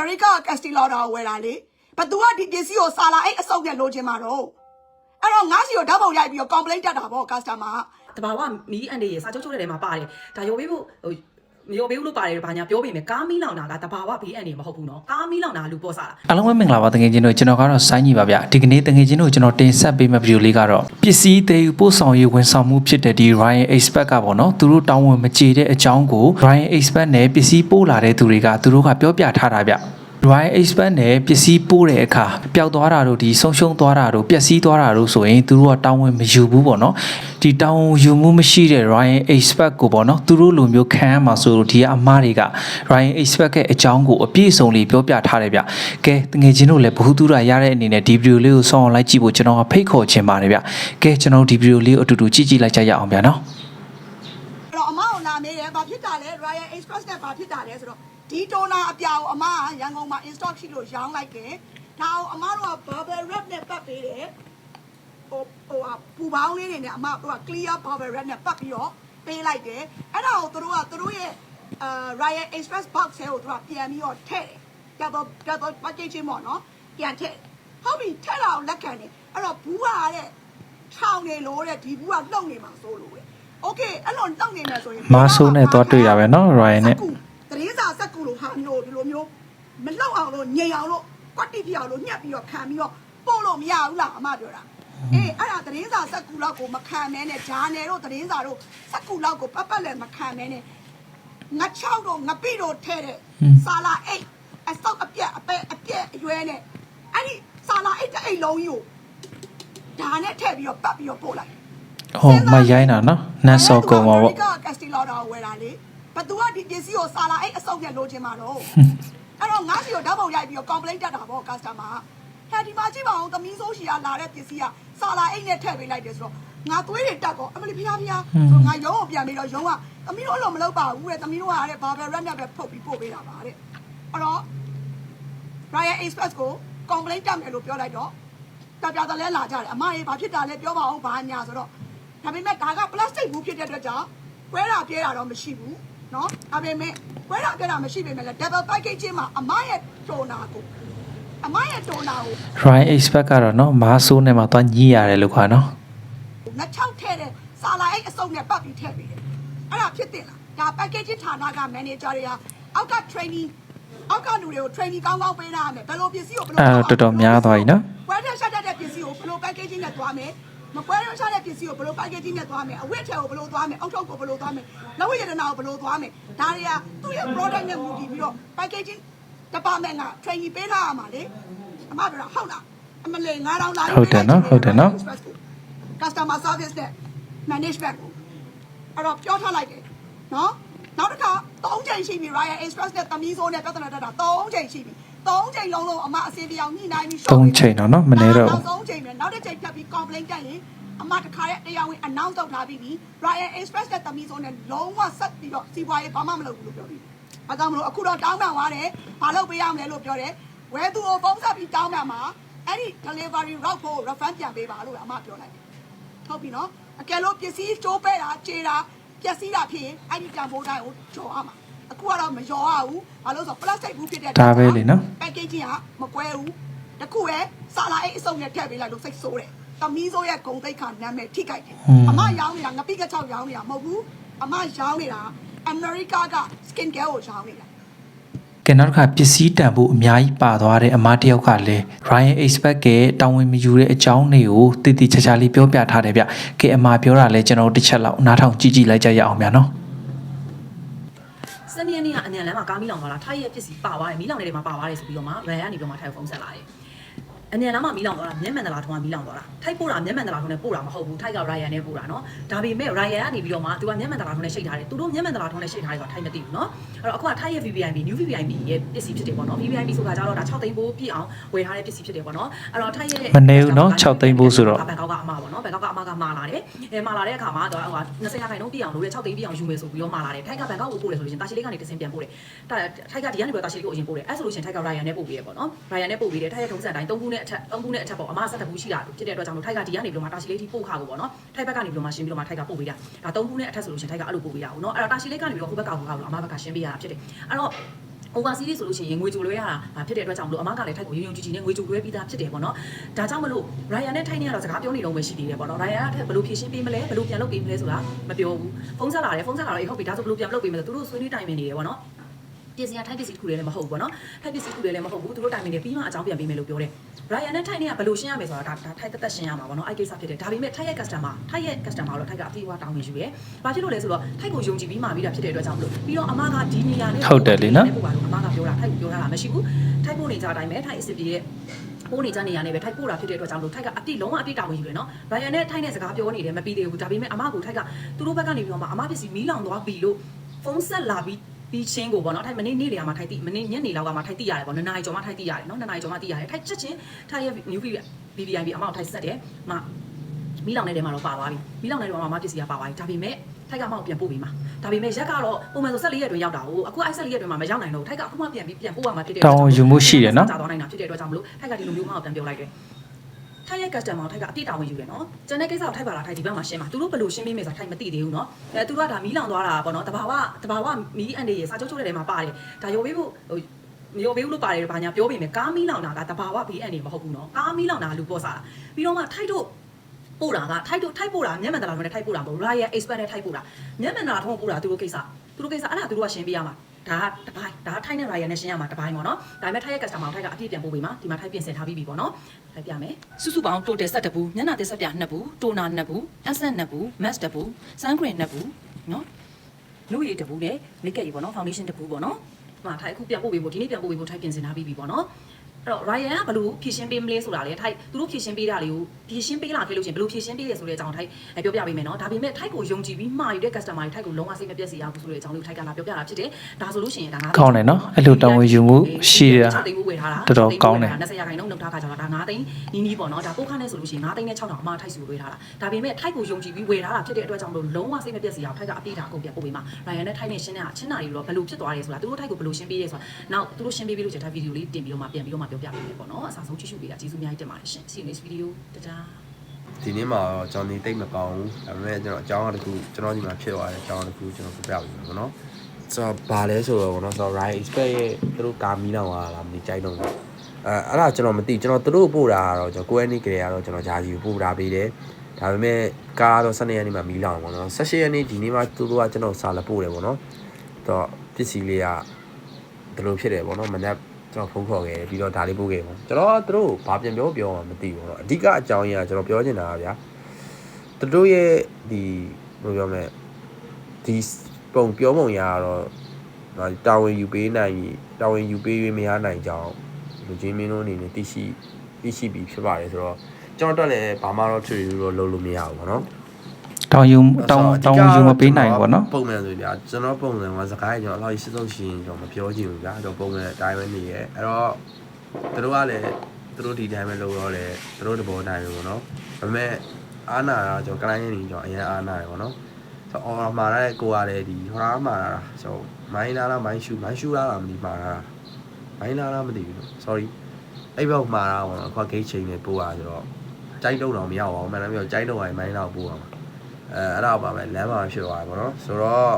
မေရိကကက်စတီလော်တာကိုဝယ်တာလေဘသူကဒီပစ္စည်းကိုစာလာအိတ်အစုပ်နဲ့လိုချင်မှာတော့အဲ့တော့ငါစီကိုဓာတ်ပုံရိုက်ပြီးတော့ complaint တက်တာပေါ့ customer ကတဘာဝမီးအန်ဒီရဲ့စာချုပ်ချုပ်တဲ့ထဲမှာပါတယ်ဒါရောပေးဖို့ဟို မရောပေးဘူးလို့ပါတယ်ဘာညာပြောပေမဲ့ကားမီးလောင်တာကတဘာဝဘေးအန်ဒီမဟုတ်ဘူးနော်ကားမီးလောင်တာလူပေါ်စားတာအားလုံးပဲမင်္ဂလာပါတကယ်ချင်းတို့ကျွန်တော်ကတော့ဆိုင်းညီပါဗျဒီကနေ့တကယ်ချင်းတို့ကျွန်တော်တင်ဆက်ပေးမယ့်ဗီဒီယိုလေးကတော့ပစ္စည်းသေးယူပို့ဆောင်ရေးဝန်ဆောင်မှုဖြစ်တဲ့ဒီ Ryan Expert ကပေါ့နော်သူတို့တောင်းဝန်မကြေတဲ့အကြောင်းကို Ryan Expert နဲ့ပစ္စည်းပို့လာတဲ့သူတွေကသူတို့ကပြောပြထားတာဗျ Ryan Expert နဲ့ပစ္စည်းပို့တဲ့အခါပျောက်သွားတာတို့ဒီဆုံးရှုံးသွားတာတို့ပျက်စီးသွားတာတို့ဆိုရင်သူတို့ကတောင်းဝန်မယူဘူးပေါ့နော်ဒီတောင်းဝန်ယူမှုမရှိတဲ့ Ryan Expert ကိုပေါ့နော်သူတို့လိုမျိုးခံရမှာဆိုလို့ဒီကအမားတွေက Ryan Expert ရဲ့အကြောင်းကိုအပြည့်အစုံလေးပြောပြထားတယ်ဗျကဲတငယ်ချင်းတို့လည်းဘ ഹു တုရရတဲ့အနေနဲ့ဒီဗီဒီယိုလေးကိုဆောင်းအောင်လိုက်ကြည့်ဖို့ကျွန်တော်ကဖိတ်ခေါ်ချင်ပါတယ်ဗျကဲကျွန်တော်ဒီဗီဒီယိုလေးကိုအတူတူကြည့်ကြည့်လိုက်ကြရအောင်ဗျနော်အဲ့တော့အမအောင်လာမေးတယ်ဘာဖြစ်တာလဲ Royal Express နဲ့ဘာဖြစ်တာလဲဆိုတော့ ဒီတိုနာအပြာကိုအမကရန်ကုန်မှာ install ရှိလို့ရောင်းလိုက်တယ်ဒါကိုအမတို့က bubble wrap နဲ့ပတ်ပေးတယ်ဟိုဟိုပူပေါင်းလေးတွေနဲ့အမတို့က clear bubble wrap နဲ့ပတ်ပြီးတော့ပေးလိုက်တယ်အဲ့ဒါကိုတို့ကတို့ရဲ့အာ Ryan Express box ထဲကိုတို့ကပြန်ပြီးတော့ထည့်တယ်ကတော့ကတော့ packaging ပေါ့နော်ပြန်ထည့်ဟုတ်ပြီထည့်လာအောင်လက်ခံတယ်အဲ့တော့ဘူးကတဲ့ထောင်နေလို့တဲ့ဒီဘူးကလှုပ်နေမှာစိုးလို့ပဲ okay အဲ့လိုလှုပ်နေမှာဆိုရင်မားဆိုးနဲ့သွားတွေ့တာပဲနော် Ryan နဲ့ သတင်းစာဆက်ကူလို့ဟာညိုဒီလိုမျိုးမလောက်အောင်လို့ညင်အောင်လို့ကွက်တိပြအောင်လို့ညက်ပြီးတော့ခံပြီးတော့ပို့လို့မရဘူးလားအမပြောတာအေးအဲ့ဒါသတင်းစာဆက်ကူလောက်ကိုမခံမဲနဲ့ဂျာနယ်တို့သတင်းစာတို့ဆက်ကူလောက်ကိုပတ်ပတ်လည်းမခံမဲနဲ့ငါချောက်တို့ငပိတို့ထဲတဲ့ဆာလာအိတ်အစောက်အပြက်အပဲအပြက်အရွဲနဲ့အဲ့ဒီဆာလာအိတ်တဲ့အိတ်လုံးကြီးကိုဒါနဲ့ထည့်ပြီးတော့ပတ်ပြီးတော့ပို့လိုက်ဟုတ်မရိုင်းတာနော်နတ်စောကုန်ပါဗောကက်စတီလာတော်ဝယ်တာလေ ဘသူကဒီပစ္စည်းကိုစာလာအိတ်အစုပ်နဲ့လိုချင်မှာတော့အဲ့တော့ငါစီကိုဓာတ်ပုံရိုက်ပြီးတော့ complaint တက်တာပေါ့ customer ကဟဲ့ဒီမှာကြည့်ပါဦးသမီးဆိုးရှီကလာတဲ့ပစ္စည်းကစာလာအိတ်နဲ့ထည့်ပေးလိုက်တယ်ဆိုတော့ငါသွေးတွေတက်ကောအမလီဖျားဖျားဆိုတော့ငါရုံးကိုပြန်ပြီးတော့ရုံးကသမီးတို့အလုံးမလုပ်ပါဘူးတဲ့သမီးတို့ကတဲ့ဘာဘယ်ရက်နဲ့ပဲဖုတ်ပြီးပို့ပေးတာပါတဲ့အဲ့တော့ Ryan Express ကို complaint တက်မယ်လို့ပြောလိုက်တော့တပြားတလဲလာကြတယ်အမရေဘာဖြစ်တာလဲပြောပါအောင်ဘာညာဆိုတော့ဒါပေမဲ့ဒါက plastic ဘူးဖြစ်တဲ့အတွက်ကြောင့်ကွဲတာပြဲတာတော့မရှိဘူး နော်ဒါပေမဲ့ပွဲတော်ကြတာမရှိပေမဲ့လည်း double package ချင်းမှာအမရဲ့တော်နာကိုအမရဲ့တော်နာကို Ryan expect ကတော့နော်မားဆိုးနဲ့မှသွားညှိရတယ်လို့ခွာနော်ငါချောက်ထဲတဲ့ဆာလာအိတ်အစုံနဲ့ပတ်ပြီးထည့်ပေးတယ်အဲ့ဒါဖြစ်တင်လားဒါ packaging ဌာနက manager တွေကအောက်က training အောက်ကလူတွေကို training ကောင်းကောင်းပေးထားရမယ်ဘယ်လိုပစ္စည်းကိုဘယ်လိုအဲတော်တော်များသွားပြီနော်ဝယ်ထက်ရှက်တဲ့ပစ္စည်းကိုဘယ်လို packaging နဲ့သွားမယ် မပွဲရောချတဲ့ပစ္စည်းကိုဘယ်လို packaging နဲ့သွားမယ်အဝတ်ထည်ကိုဘယ်လိုသွားမယ်အုတ်ထုပ်ကိုဘယ်လိုသွားမယ်လက်ဝတ်ရတနာကိုဘယ်လိုသွားမယ်ဒါတွေကသူ့ရဲ့ product နဲ့မူတည်ပြီးတော့ packaging department က training ပေးထားရမှာလေအမပြောတာဟုတ်လားအမလေး9000လာဟုတ်တယ်နော်ဟုတ်တယ်နော် customer service နဲ့ management ကိုအဲ့တော့ပြောထားလိုက်တယ်နော်နောက်တစ်ခါ၃ချိန်ရှိပြီ Ryan Express နဲ့သမီးစိုးနဲ့ပြဿနာတက်တာ၃ချိန်ရှိပြီ၃ချိန်လုံးလုံးအမအစီတရားညှိနှိုင်းပြီးရှော့၃ချိန်တော့နော်မနေတော့ဘူး၃ န်နဲ့နောက်တစ်ချိန်ဖြတ်ပြီး complaint တက်ရင်အမတခါရဲ့တရားဝင် announce လုပ်ထားပြီးပြီ Ryan Express နဲ့တမီးစိုးနဲ့လုံးဝဆက်ပြီးတော့စီးပွားရေးဘာမှမလုပ်ဘူးလို့ပြောပြီး။အဲကြောင့်မလို့အခုတော့တောင်းပန်သွားတယ်။ဘာလုပ်ပေးရမလဲလို့ပြောတယ်။ဝယ်သူကိုပုံစပ်ပြီးတောင်းပန်မှာအဲ့ဒီ delivery route ကို refund ပြန်ပေးပါလို့အမပြောလိုက်တယ်။ဟုတ်ပြီနော်။အကယ်လို့ပစ္စည်းချိုးပဲ့တာခြေတာပျက်စီးတာဖြစ်ရင်အဲ့ဒီတံပိုးတိုင်းကိုကျော်ရမှာ။အခုကတော့မကျော်ရဘူး။ဘာလို့ဆို plastic ဘူးဖြစ်တဲ့ဒါပဲလေနော် packaging ကမကွဲဘူး တခုပဲစာလာအိတ်အစုံနဲ့ထည့်ပေးလိုက်လို့စိတ်ဆိုးတယ်တမီးဆိုးရဲ့ဂုံတိတ်ခါနာမည်ထိကြိုက်တယ်အမရောင်းနေတာငပိက6ရောင်းနေတာမဟုတ်ဘူးအမရောင်းနေတာအမေရိကက skin care ကိုရောင်းနေတာကဲနောက်တစ်ခါပစ္စည်းတန်ဖို့အများကြီးပါသွားတဲ့အမားတယောက်ကလည်း Ryan Expert ကတောင်းဝင်မယူတဲ့အကြောင်းတွေကိုတည်တည်ချာချာလေးပြောပြထားတယ်ဗျကဲအမားပြောတာလဲကျွန်တော်တို့တစ်ချက်လောက်နားထောင်ကြည့်ကြည့်လိုက်ကြရအောင်ဗျာနော်စနေနေ့ကအမြန်လမ်းမှာကားမီးလောင်သွားတာထိုက်ရဲ့ပစ္စည်းပါသွားတယ်မီးလောင်နေတဲ့မှာပါသွားတယ်ဆိုပြီးတော့မှဗန်ကနေပြီးတော့မှထိုက်ကိုဖုန်းဆက်လာတယ် အမြန်လမ်းမှာမီးလောင်သွားတာမျက်မှန်တလားထုံးကမီးလောင်သွားတာထိုက်ပို့တာမျက်မှန်တလားထုံးနဲ့ပို့တာမဟုတ်ဘူးထိုက်ကရိုင်ယန်နဲ့ပို့တာနော်ဒါပေမဲ့ရိုင်ယန်ကနေပြီးတော့မှသူကမျက်မှန်တလားထုံးနဲ့ရှိတ်ထားတယ်သူတို့မျက်မှန်တလားထုံးနဲ့ရှိတ်ထားတယ်ဆိုတာထိုက်မသိဘူးနော်အဲ့တော့အခုကထိုက်ရဲ့ VVIP new VVIP ရဲ့ပစ္စည်းဖြစ်တယ်ပေါ့နော် VVIP ဆိုတာကြတော့ဒါ6သိန်းပိုးပြည့်အောင်ဝယ်ထားတဲ့ပစ္စည်းဖြစ်တယ်ပေါ့နော်အဲ့တော့ထိုက်ရဲ့မနေဘူးနော်6သိန်းပိုးဆိုတော့ဘန်ကောက်ကအမပေါ့နော်ဘန်ကောက်ကအမကမာလာတယ်အဲမာလာတဲ့အခါမှာတော့ဟို20ရာခိုင်နှုန်းပြည့်အောင်လို့တဲ့6သိန်းပြည့်အောင်ယူမယ်ဆိုပြီးတော့မာလာတယ်ထိုက်ကဘန်ကောက်ကိုပို့တယ်ဆိုလို့ရှင်တာရှီလေးကနေတစင်ပြန်ပို့တယ်တာထိုက်ကဒီကနေပြီးတော့တာရှီလေးကိုအရင်ပို့တယ်အဲဆိုလို့ရှင်ထိုက်ကရိုင်ယန်နဲ့ပို့ပေးရပေါ့နော်ရိုင်ယန်နဲ့ပို့ပေးတယ်ထိုက်ကထုံးစံတိုင်း3ခုနဲ့အထက်3ခုနဲ့အထက်ပေါ့အမဆက်တဘူးရှိတာဖြစ်တဲ့အတွက်ကြောင့်မို့ထိုက်ကဒီကနေပြီးတော့မှတာရှီလေးထိပို့ခါကိုပေါ့နော်ထိုက်ဘက်ကနေပြီးတော့မှရှင်းပြီးတော့မှထိုက်ကပို့ပေးတာဒါ3ခုနဲ့အထက်ဆိုလို့ရှင်ထိုက်ကအဲ့လိုပို့ပေးရအောင်နော်အဲ့တော့တာရှီလေးကနေပြီးတော့ဟိုဘက်ကဟိုဘက်ကလို့အမဘက်ကရှင်းပေးရတာဖြစ်တယ်အဲ့တော့ overseas ဆိုလို့ရှိရင်ငွေကြိုလွှဲရတာဖြစ်တဲ့အတွက်ကြောင့်မလို့အမကလည်းထိုက်ကိုရုံရုံကြည်ကြည်နဲ့ငွေကြိုလွှဲပြီးသားဖြစ်တယ်ပေါ့နော်ဒါကြောင့်မလို့ Ryan နဲ့ထိုက်နေကတော့စကားပြောနေတော့ပဲရှိသေးတယ်ပေါ့နော် Ryan ကဘယ်လိုဖြည့်ရှင်းပေးမလဲဘယ်လိုပြန်လုပ်ပေးမလဲဆိုတာမပြောဘူးဖုန်းဆက်လာတယ်ဖုန်းဆက်လာတော့အေးဟုတ်ပြီဒါဆိုဘယ်လိုပြန်လုပ်ပေးမလဲသူတို့ဆွေးနွေးတိုင်ပင်နေတယ်ပေါ့နော် ပစ္စည်းကထိုက်ပစ္စည်းတစ်ခုလည်းမဟုတ်ဘူးပေါ့နော်ထိုက်ပစ္စည်းတစ်ခုလည်းမဟုတ်ဘူးသူတို့တိုင်ပင်နေပြီးမှအကြောင်းပြန်ပေးမယ်လို့ပြောတယ် Ryan နဲ့ထိုက်နေကဘယ်လိုရှင်းရမယ်ဆိုတာဒါဒါထိုက်တက်တက်ရှင်းရမှာပေါ့နော်အဲ့ကိစ္စဖြစ်တယ်ဒါပေမဲ့ထိုက်ရဲ့ customer ထိုက်ရဲ့ customer တော့ထိုက်ကအပြေးအဝတောင်းဝင်ယူရဲဘာဖြစ်လို့လဲဆိုတော့ထိုက်ကိုယုံကြည်ပြီးမှပြီးတာဖြစ်တဲ့အတွက်ကြောင့်မလို့ပြီးတော့အမကဒီနေရာနဲ့ဟုတ်တယ်လေနော်ပို့ပါလို့အမကပြောတာထိုက်ကိုပြောတာမရှိဘူးထိုက်ပို့နေကြအတိုင်းပဲထိုက်အစ်စ်ပြေရဲ့ပို့နေကြနေရနေပဲထိုက်ပို့တာဖြစ်တဲ့အတွက်ကြောင့်မလို့ထိုက်ကအပြည့်လုံးဝအပြည့်တာဝန်ယူတယ်နော်။ Ryan နဲ့ထိုက်နဲ့စကားပြောနေတယ်မပြီးသေးဘူး။ဒါပေမဲ့အမကိုထိုက်ကသူတို့ဘက်ကနေပြီးတော့မှအမပစ္စည်းမီးလောင်သွားပြီလို့ဖုန်းဆက်လာပြီး ပြီးချင်းကိုပေါ့နော်ထိုက်မနေ့နေ့လေကမှထိုက်တိမနေ့ညနေလောက်ကမှထိုက်တိရတယ်ပေါ့နှစ်နာရီကျော်မှထိုက်တိရတယ်နော်နှစ်နာရီကျော်မှတိရတယ်ထိုက်ချက်ချင်းထိုက်ရဲ့ new BBIB အမကိုထိုက်ဆက်တယ်။မမီးလောင်နေတဲ့မှာတော့ပါသွားပြီ။မီးလောင်နေတဲ့မှာအမပစ္စည်းကပါသွားပြီ။ဒါပေမဲ့ထိုက်ကမောက်ပြန်ပို့ပြီးမှာဒါပေမဲ့ရက်ကတော့ပုံမှန်ဆို14ရက်အတွင်းရောက်တာကိုအခုအဲ့14ရက်အတွင်းမှာမရောက်နိုင်တော့ထိုက်ကအခုမှပြန်ပြီးပြန်ပို့ရမှာဖြစ်တဲ့တောင်းဝန်ယူမှုရှိတယ်နော်ကြာသွားနိုင်တာဖြစ်တဲ့အတွက်ကြောင့်မလို့ထိုက်ကဒီလိုမျိုးမှပြန်ပြောလိုက်တယ် ထိုက်ရဲ့ customer ထိုက်ကအပြည့်တာဝန်ယူတယ်နော်။ကျန်တဲ့ကိစ္စကိုထိုက်ပါလားထိုက်ဒီဘက်မှာရှင်းပါ။သူတို့ဘယ်လိုရှင်းပေးမယ်ဆိုတာထိုက်မသိသေးဘူးနော်။အဲသူကဒါမီးလောင်သွားတာပေါ့နော်။တဘာဝတဘာဝမီးအန်ဒေရဲ့စာချုပ်ချုပ်တဲ့ထဲမှာပါတယ်။ဒါရောပေးဖို့ဟိုရောပေးဖို့လို့ပါတယ်ဘာညာပြောပေမဲ့ကားမီးလောင်တာကတဘာဝဘေးအန်ဒေမဟုတ်ဘူးနော်။ကားမီးလောင်တာကလူပေါ်စားတာ။ပြီးတော့မှထိုက်တို့ပို့တာကထိုက်တို့ထိုက်ပို့တာမျက်မှန်တလားနဲ့ထိုက်ပို့တာမဟုတ် Royal Expert နဲ့ထိုက်ပို့တာမျက်မှန်တလားထုံးပို့တာသူတို့ကိစ္စသူတို့ကိစ္စအဲ့ဒါသူတို့ကရှင်းပေးရမှာ ဒါကတပိုင်းဒါကထိုက်နဲ့ Royal နဲ့ရှင်းရမှာတပိုင်းပေါ့နော်ဒါပေမဲ့ထိုက်ရဲ့ customer ကိုထိုက်ကအပြည့်ပြန်ပို့ပေးမှာဒီမှာထိုက်ပြင်ဆင်ထားပြီးပြီပေါ့နော်ထိုက်ပြမယ်စုစုပေါင်း total 7ဘူးမျက်နှာသစ်ဆက်ပြ2ဘူးတိုနာ2ဘူး accent 2ဘူး mask 2ဘူး sun cream 2ဘူးနော်လူရည်2ဘူးနဲ့ makeup ကြီးပေါ့နော် foundation 2ဘူးပေါ့နော်ဒီမှာထိုက်အခုပြန်ပို့ပေးဖို့ဒီနေ့ပြန်ပို့ပေးဖို့ထိုက်ပြင်ဆင်ထားပြီးပြီပေါ့နော် အဲ့တော့ Ryan ကဘယ်လိုဖြည့်ရှင်းပေးမလဲဆိုတာလေထိုက်သူတို့ဖြည့်ရှင်းပေးတာလေးကိုဖြည့်ရှင်းပေးလာခဲ့လို့ရှိရင်ဘယ်လိုဖြည့်ရှင်းပေးရဆိုတဲ့အကြောင်းထိုက်အဲပြောပြပေးမယ်နော်ဒါပေမဲ့ထိုက်ကိုယုံကြည်ပြီးမှာယူတဲ့ customer တွေထိုက်ကိုလုံးဝစိတ်မပြတ်စေရဘူးဆိုတဲ့အကြောင်းလေးကိုထိုက်ကလာပြောပြတာဖြစ်တယ်ဒါဆိုလို့ရှိရင်ဒါငါကောင်းတယ်နော်အဲ့လိုတာဝန်ယူမှုရှိတာ6သိန်းဝယ်ထားတာတော်တော်ကောင်းတယ်20ရာခိုင်နှုန်းနှုတ်ထားခါကျတော့ဒါ9သိန်းနီးနီးပေါ့နော်ဒါပို့ခါနဲ့ဆိုလို့ရှိရင်9သိန်းနဲ့6တောင်အမထိုက်စုဝယ်ထားတာဒါပေမဲ့ထိုက်ကိုယုံကြည်ပြီးဝယ်ထားတာဖြစ်တဲ့အတွက်ကြောင့်မလို့လုံးဝစိတ်မပြတ်စေရအောင်ထိုက်ကအပြည့်တာအကုန်ပြန်ပို့ပေးမှာ Ryan နဲ့ထိုက်နဲ့ရှင်းတဲ့အချင်းနာတွေတော့ဘယ်လိုဖြစ်သွားလဲဆိုတာသူတို့ထိုက်ကိုဘယ်လိုရှင်းပေးရဲဆိုတာနောက်သူတို့ရှင်းပေးပြီးလို့ကျထိုက်ဗီဒီယိုလေးတင်ပြီးတော့မှပြန်ပြီးတော့မှပြောပြပေးမယ်ပေါ့နော်အစားဆုံးကြည့်ရှုပေးတာကျေးဇူးအများကြီးတင်ပါတယ်ရှင် see you next video တဒါဒီနေ့မှာတော့ကျွန်တော်နေတိတ်မကောင်းဘူးဒါပေမဲ့ကျွန်တော်အကြောင်းအရာတစ်ခုကျွန်တော်ဒီမှာဖြစ်သွားတဲ့အကြောင်းတစ်ခုကျွန်တော်ပြပြပေးမယ်ပေါ့နော်ဆိုတော့ဘာလဲဆိုတော့ပေါ့နော်ဆိုတော့ Right Expect ရဲ့သူတို့ကာမီးလောက်လာလားမသိကြိုက်တော့ဘူးအဲအဲ့ဒါကျွန်တော်မသိကျွန်တော်သူတို့ပို့တာကတော့ကျွန်တော်ကိုယ်အနေကလေးကတော့ကျွန်တော်ဂျာစီကိုပို့တာပေးတယ်ဒါပေမဲ့ကားတော့12ရက်နေ့မှာမီးလောင်ပေါ့နော်16ရက်နေ့ဒီနေ့မှသူတို့ကကျွန်တော်စာလက်ပို့တယ်ပေါ့နော်တော့ပစ္စည်းလေးကဒီလိုဖြစ်တယ်ပေါ့နော်မနက် ကျွန်တော်ဖုန်းခေါ်ခဲ့ပြီးတော့ဒါလေးပို့ခဲ့ပေါ့ကျွန်တော်သူတို့ဘာပြန်ပြောပြောမှမသိဘူးပေါ့နော်အဓိကအကြောင်းရင်းကကျွန်တော်ပြောချင်တာကဗျာသူတို့ရဲ့ဒီဘယ်လိုပြောမလဲဒီပုံပြောပုံရတော့ဒါတာဝန်ယူပေးနိုင်တာဝန်ယူပေး၍မရနိုင်ကြောင်းလူချင်းမင်းတို့အနေနဲ့သိရှိသိရှိပြီးဖြစ်ပါတယ်ဆိုတော့ကျွန်တော်တို့လည်းဘာမှတော့ထွေထူးတော့လုပ်လို့မရဘူးပေါ့နော် တောင်းယူတောင်းတောင်းဝန်ယူမပေးနိုင်ဘူးပေါ့နော်ပုံမှန်ဆိုပြကျွန်တော်ပုံမှန်ကစကားကျွန်တော်အလောက်ရှိစုပ်ရှင်ကျွန်တော်မပြောချင်ဘူးဗျာကျွန်တော်ပုံမှန်အတိုင်းပဲနေရဲအဲ့တော့သူတို့ကလည်းသူတို့ဒီတိုင်းပဲလုပ်တော့လေသူတို့တဘောတိုင်းပဲပေါ့နော်ဒါပေမဲ့အာနာတော့ကျွန်တော်ကလိုင်းရင်းနေကျွန်တော်အရင်အာနာတယ်ပေါ့နော်ဆိုတော့အော်မှာတဲ့ကိုကလည်းဒီဟောမှာတာဆိုမိုင်းလာလားမိုင်းရှူမိုင်းရှူလားလားမသိမှာတာမိုင်းလာလားမသိဘူး sorry အဲ့ဘက်မှာတာပေါ့နော်ခွာဂိတ်ချိန်နဲ့ပို့ရဆိုတော့ကြိုက်တော့တော့မရပါဘူးမှန်တယ်ပြောကြိုက်တော့ရင်မိုင်းတော့ပို့ရမှာ အဲအဲ့ဒါပါပဲလမ်းမှာဖြစ်သွားတယ်ပေါ့နော်ဆိုတော့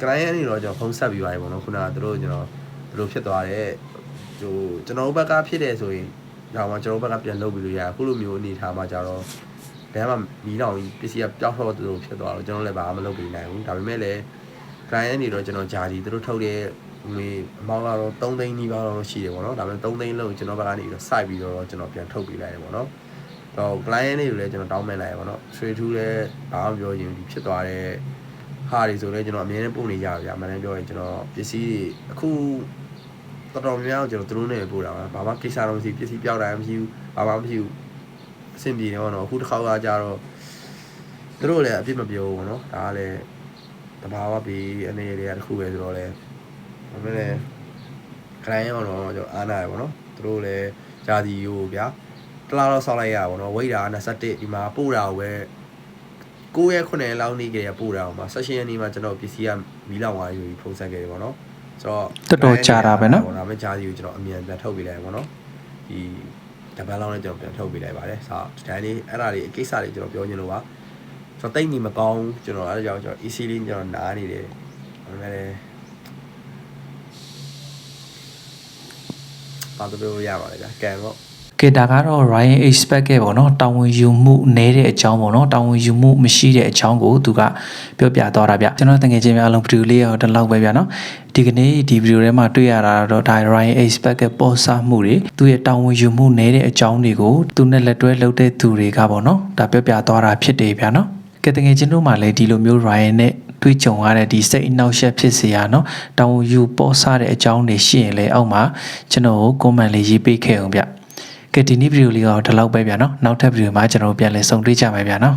client အနေတော့ကျွန်တော်ဖုန်းဆက်ပြီးသွားပြီပေါ့နော်ခုနကသူတို့ကျွန်တော်ဘယ်လိုဖြစ်သွားတယ်ဟိုကျွန်တော်တို့ဘက်ကဖြစ်တယ်ဆိုရင်ဒါမှကျွန်တော်တို့ဘက်ကပြန်လုပ်ပြီးလို့ရတယ်အခုလိုမျိုးအနေထားမှာကြတော့လမ်းမှာမီးလောင်ပစ္စည်းကပျောက်တော့သူတို့ဖြစ်သွားတော့ကျွန်တော်လည်းဘာမှမလုပ်ပေးနိုင်ဘူးဒါပေမဲ့လည်း client အနေတော့ကျွန်တော်ဂျာကြီးသူတို့ထုတ်တဲ့ငွေအမောင်းကတော့3သိန်းနီးပါးတော့ရှိတယ်ပေါ့နော်ဒါပေမဲ့3သိန်းလုံးကျွန်တော်ဘက်ကနေပြီးတော့စိုက်ပြီးတော့ကျွန်တော်ပြန်ထုတ်ပေးလိုက်တယ်ပေါ့နော် တော့ client တွေကိုလည်းကျွန်တော်တောင်းပန်လိုက်ရပါတော့။ trade to လည်းဘာမှမပြောရင်ဒီဖြစ်သွားတဲ့ဟာတွေဆိုလည်းကျွန်တော်အမြဲတမ်းပို့နေကြပါဗျာ။မန်တန်းပြောရင်ကျွန်တော်ပစ္စည်းတွေအခုတော်တော်များများကျွန်တော်သူတို့နဲ့ပို့တာပါ။ဘာမှကိစ္စတော့မရှိပစ္စည်းပြောက်တာမရှိဘူး။ဘာမှမရှိဘူး။အဆင်ပြေတယ်ပေါ့နော်။အခုတစ်ခါကကြတော့သူတို့လည်းအပြစ်မပြောဘူးပေါ့နော်။ဒါကလည်းတဘာဝပြီးအနေတွေကတစ်ခုပဲဆိုတော့လေဒါပေမဲ့လည်း client ရောတော့ကျွန်တော်အားနာရပေါ့နော်။သူတို့လည်းဂျာစီကိုဗျာ။ တလားတော့ဆောက်လိုက်ရပါတော့ဝိတ်တာ21ဒီမှာပို့တာကိုပဲ9ရက်9ရက်လောက်နေကြရပို့တာအောင်ပါ16ရက်နေ့မှာကျွန်တော်ပစ္စည်းကမီးလောင်သွားယူပြီးဖုန်းဆက်ခဲ့တယ်ပေါ့နော်ဆိုတော့တော်တော်ကြာတာပဲနော်ဒါပေမဲ့ဂျာစီကိုကျွန်တော်အမြန်ပြန်ထုတ်ပေးလိုက်ပေါ့နော်ဒီတပတ်လောက်နဲ့ကျွန်တော်ပြန်ထုတ်ပေးလိုက်ပါတယ်ဆိုတော့ဒီတိုင်းလေးအဲ့ဒါလေးအကိစ္စလေးကျွန်တော်ပြောချင်လို့ပါကျွန်တော်တိတ်နေမကောင်းဘူးကျွန်တော်အဲ့ဒါကြောင့်ကျွန်တော် easy လေးကျွန်တော်နားနေတယ်ဒါပေမဲ့လည်းပါတလို့ရပါလေဗျာကံပေါ့ ကဲဒါကတော့ Ryan expect ခဲ့ပေါ့နော်တာဝန်ယူမှုနည်းတဲ့အကြောင်းပေါ့နော်တာဝန်ယူမှုမရှိတဲ့အကြောင်းကိုသူကပြောပြသွားတာဗျကျွန်တော်တကယ်ချင်းများအလုံးဗီဒီယိုလေးရောဒီလောက်ပဲဗျနော်ဒီကနေ့ဒီဗီဒီယိုထဲမှာတွေ့ရတာတော့ဒါ Ryan expect ကပေါ်စားမှုတွေသူရဲ့တာဝန်ယူမှုနည်းတဲ့အကြောင်းတွေကိုသူနဲ့လက်တွဲလုပ်တဲ့သူတွေကပေါ့နော်ဒါပြောပြသွားတာဖြစ်တယ်ဗျနော်ကဲတကယ်ချင်းတို့မှလည်းဒီလိုမျိုး Ryan နဲ့တွေ့ကြုံရတဲ့ဒီစိတ်အနှောက်အယှက်ဖြစ်စေရနော်တောင်ယူပေါ်စားတဲ့အကြောင်းတွေရှိရင်လည်းအောက်မှာကျွန်တော်ကို comment လေးရေးပေးခဲ့အောင်ဗျ ကဲဒီနေ့ဗီဒီယိုလေးကတော့ဒီလောက်ပဲဗျာနော်နောက်ထပ်ဗီဒီယိုမှာကျွန်တော်တို့ပြန်လည်ဆုံတွေ့ကြမယ်ဗျာနော်